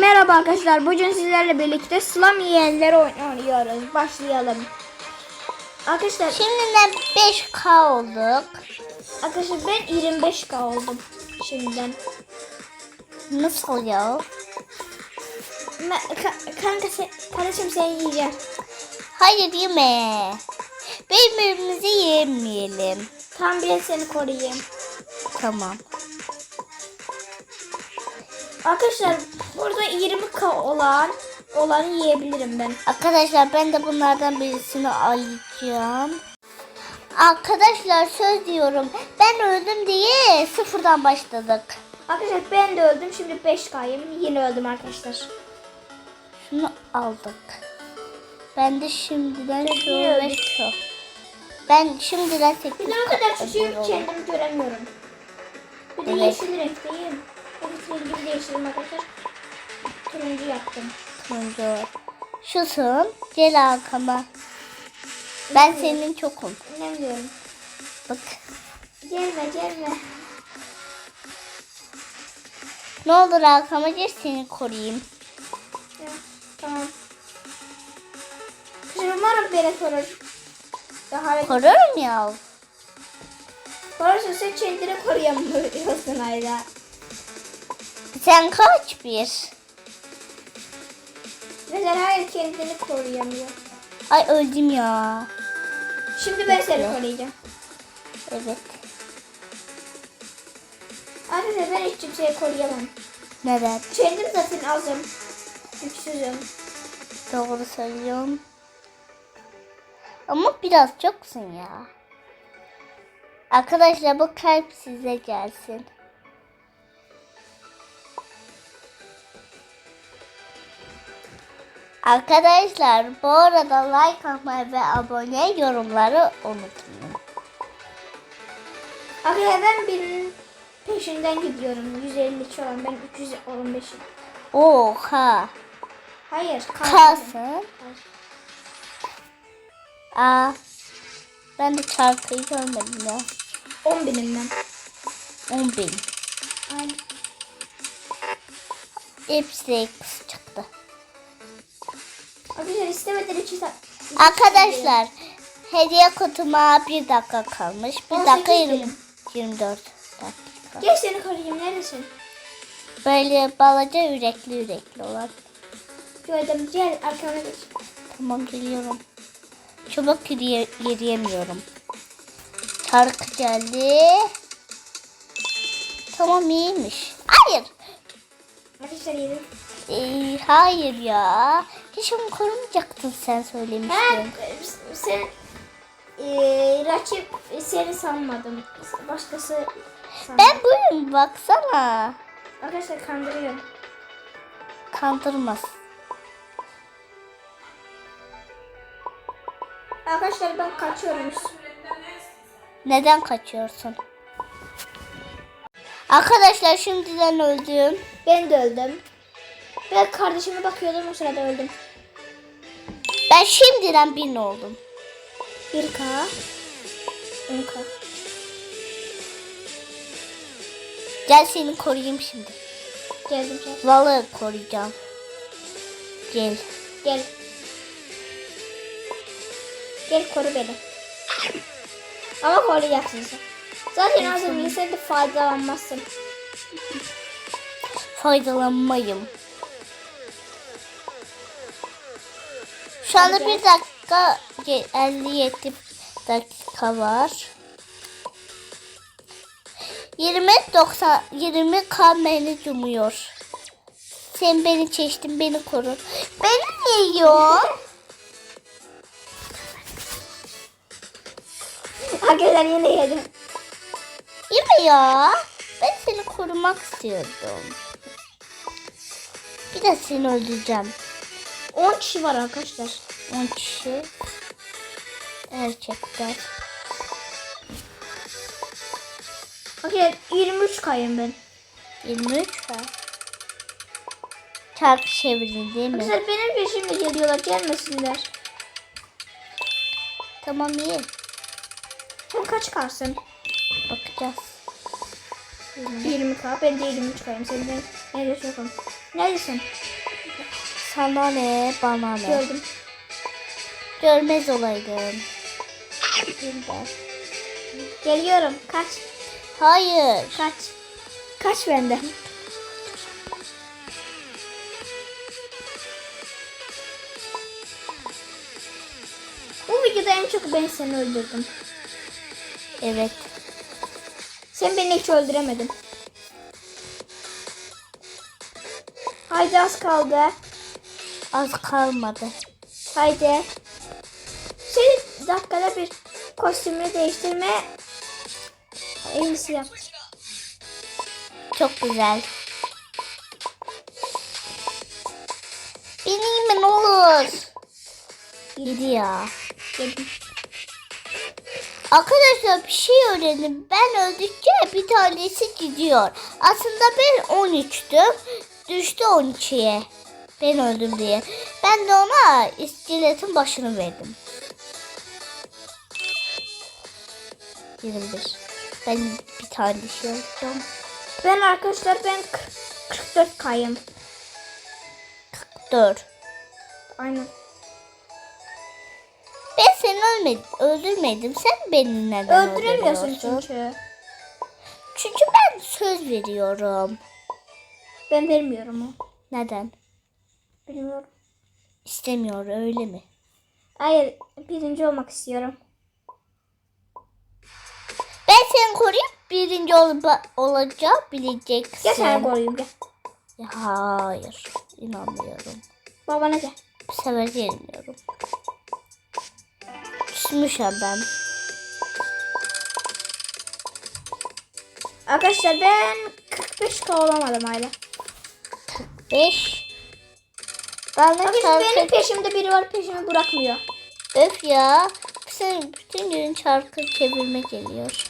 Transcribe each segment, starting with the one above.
Merhaba arkadaşlar. Bugün sizlerle birlikte Slam Yiyenleri oynuyoruz. Başlayalım. Arkadaşlar, Şimdiden 5K olduk. arkadaşlar ben 25k oldum şimdiden. Nasıl ya? Ka- kanka sen, kardeşim sen yiyeceğim. Hayır yeme. Birbirimizi yemeyelim. Tam bir seni koruyayım. Tamam. Arkadaşlar burada 20k olan olanı yiyebilirim ben. Arkadaşlar ben de bunlardan birisini alacağım. Arkadaşlar söz diyorum. Ben öldüm diye sıfırdan başladık. Arkadaşlar ben de öldüm. Şimdi 5k'yım. Yine öldüm arkadaşlar. Şunu aldık. Ben de şimdiden şu ve şu. Ben şimdiden 8 Bir o kadar küçüğüm kendimi göremiyorum. Bir de Evet. yeşil renkteyim. Değiştirdim arkadaşlar. Turuncu yaptım. Turuncu. Şusun. Gel arkama. Ben senin çokum. Ne diyorum? Bak. Gelme gelme. Ne olur arkama gel seni koruyayım. Ya, tamam. Umarım beni korur. Daha Korurum ya. Korursun sen kendini koruyamıyorsun hala. Sen kaç bir? Mesela hayır kendini koruyamıyor. Ay öldüm ya. Şimdi ben seni Ya. koruyacağım. Evet. Arkadaşlar ben hiç kimseyi koruyamam. Neden? Kendim zaten azım. Güçsüzüm. Doğru söylüyorum. Ama biraz çoksun ya. Arkadaşlar bu kalp size gelsin. Arkadaşlar bu arada like atmayı ve abone yorumları unutmayın. Arkadaşlar ben birinin peşinden gidiyorum. 152 olan ben 315'im. Oha. Hayır. Kalsın. Aa. Ben de çarkıyı görmedim ya. 10 binim ben. 10 bin. Aynen. Hepsi çıktı. Arkadaşlar istemeden içi Arkadaşlar hediye kutuma bir dakika kalmış. Bir 18 dakika 20, benim. 24 dakika. Gel seni koruyayım. Neredesin? Böyle balaca yürekli yürekli olan. Gördüm. Gel arkama geç. Tamam geliyorum. Çabuk yürüye, yürüyemiyorum. Çarkı geldi. Tamam iyiymiş. Hayır. Arkadaşlar yedim. Ee, hayır ya. Hiç onu korumayacaktın sen söylemiştin. sen eee rakip seni sanmadım. Başkası sandım. Ben buyum baksana. Arkadaşlar kandırıyorum. Kandırmaz. Arkadaşlar ben kaçıyorum. Neden kaçıyorsun? Arkadaşlar şimdiden öldüm. Ben de öldüm. Ben kardeşime bakıyordum o sırada öldüm. Ben şimdiden bin oldum. 1K 10K Gel seni koruyayım şimdi. Geldim gel. Vallahi koruyacağım. Gel. Gel. Gel koru beni. Ama koruyacaksın sen. Zaten az önce sen de faydalanmazsın. Faydalanmayım. Şu anda bir dakika ge- 57 dakika var. 20 90 20 kan beni cumuyor. Sen beni çeştin beni koru. Beni yiyor. Arkadaşlar yine yedim. Yeme ya. Ben seni korumak istiyordum. Bir de seni öldüreceğim. 10 kişi var arkadaşlar. 10 kişi. Gerçekten. Arkadaşlar 23 kayım ben. 23 var. Çarpı çevirin değil mi? Arkadaşlar benim peşimde geliyorlar gelmesinler. Tamam iyi. Sen kaç karsın? Bakacağız. 20k ben de 23 kayım. Senden nerede çokum? Neredesin? Sana ne bana ne. Gördüm. Görmez olaydım. Geliyorum. Kaç. Hayır. Kaç. Kaç benden. Bu videoda en çok ben seni öldürdüm. Evet. Sen beni hiç öldüremedin. Haydi az kaldı. Az kalmadı. Haydi. Şey dakikada bir kostümünü değiştirme iyisi yap. Çok güzel. Bineyim mi ne olur? Gidiyor. Dedim. Arkadaşlar bir şey öğrendim. Ben öldükçe bir tanesi gidiyor. Aslında ben 13'tüm. Düştü 12'ye. Ben öldüm diye. Ben de ona iskeletin başını verdim. 21. Ben bir tane şey yapacağım. Ben arkadaşlar ben 44 kayım. 4. Aynen. Ben seni ölmedim, öldürmedim. Sen beni neden Öldüremiyorsun öldürüyorsun? çünkü. Çünkü ben söz veriyorum. Ben vermiyorum o. Neden? Bilmiyorum. İstemiyor öyle mi? Hayır birinci olmak istiyorum. Ben seni koruyup birinci ol olacağım bileceksin. Gel seni koruyayım gel. Ya hayır. inanmıyorum. Babana gel. Bu sefer gelmiyorum. Küsmüşüm ben. Arkadaşlar ben 45 k olamadım hala. 5. Ben de Arkadaşlar benim şarkı... peşimde biri var peşimi bırakmıyor. Öf ya. Sen bütün gün şarkı çevirme geliyor.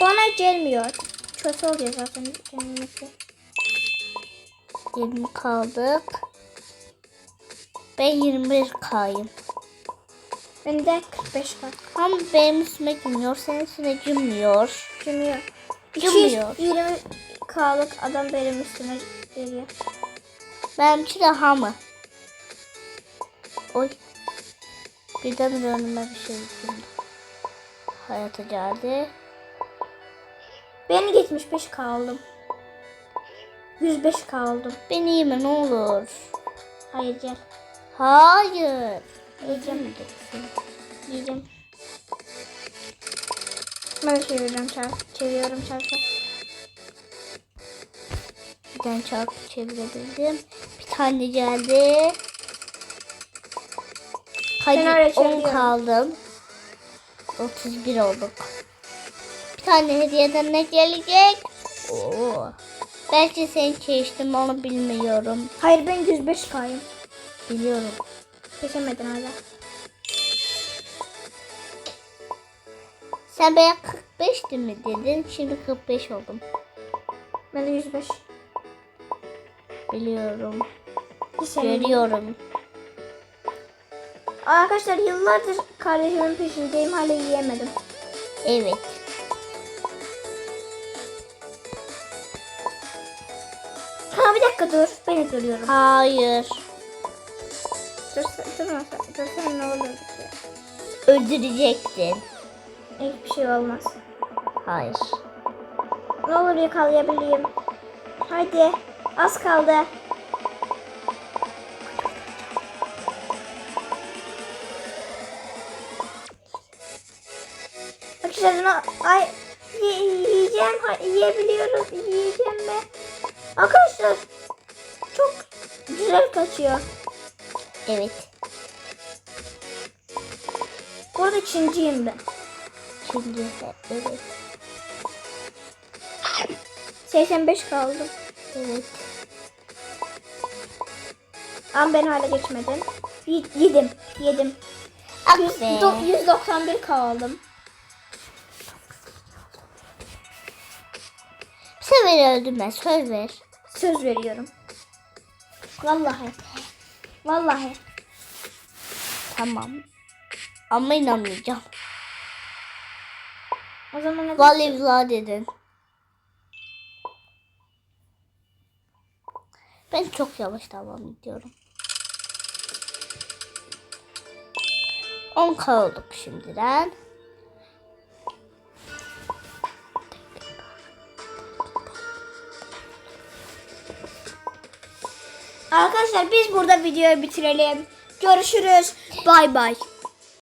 Bana gelmiyor. Kötü oluyor zaten kendisi. 20 kaldık. Ben 21 kayım. Ben de 45 k. Ama benim üstüme gülmüyor. Senin üstüne gülmüyor. Cümüyor. Cümüyor. 220 k'lık adam benim üstüme geliyor. Benimki de hamı. Oy. Birden önüme bir şey geldi. Hayata geldi. Ben 75 k aldım. 105 k aldım. Ben iyi ne olur? Hayır gel. Hayır. Yiyeceğim. Öldürmeyeceksin. Yiyeceğim. Ben çeviriyorum çark. Çeviriyorum çarkı. Bir tane çarpı çevirebildim. Tane geldi. Hadi öyle 10 çeviriyorum. kaldım. 31 olduk. Bir tane hediyeden ne gelecek? Oo. Belki sen çeştim onu bilmiyorum. Hayır ben 105 k'yım. Biliyorum. Geçemedin hala. Sen bana 45 mi dedin? Şimdi 45 oldum. Ben de 105. Biliyorum. Görüyorum. Arkadaşlar yıllardır kardeşimin peşindeyim hala yiyemedim. Evet. Ha bir dakika dur. Ben görüyorum. Hayır. Dur sen, dur, dur, dur sen ne olur. Öldürecektin. Hiçbir şey olmaz. Hayır. Ne olur yakalayabileyim. Hadi. Az kaldı. Bunu ay yiyeceğim. Yiyebiliyorum. Yiyeceğim mi? Arkadaşlar çok güzel kaçıyor. Evet. Bu arada ikinciyim ben. De evet. 85 kaldım. Evet. Ama ben hala geçmedim. Y- yedim. Yedim. Ah Yüz- be. do- 191 kaldım. Bu sefer öldürme söz ver. Söz veriyorum. Vallahi. Vallahi. Tamam. Ama inanmayacağım. O zaman. Vallahi dedin. Ben çok yavaş devam ediyorum. 10 olduk şimdiden. Arkadaşlar biz burada videoyu bitirelim. Görüşürüz. Bay bay.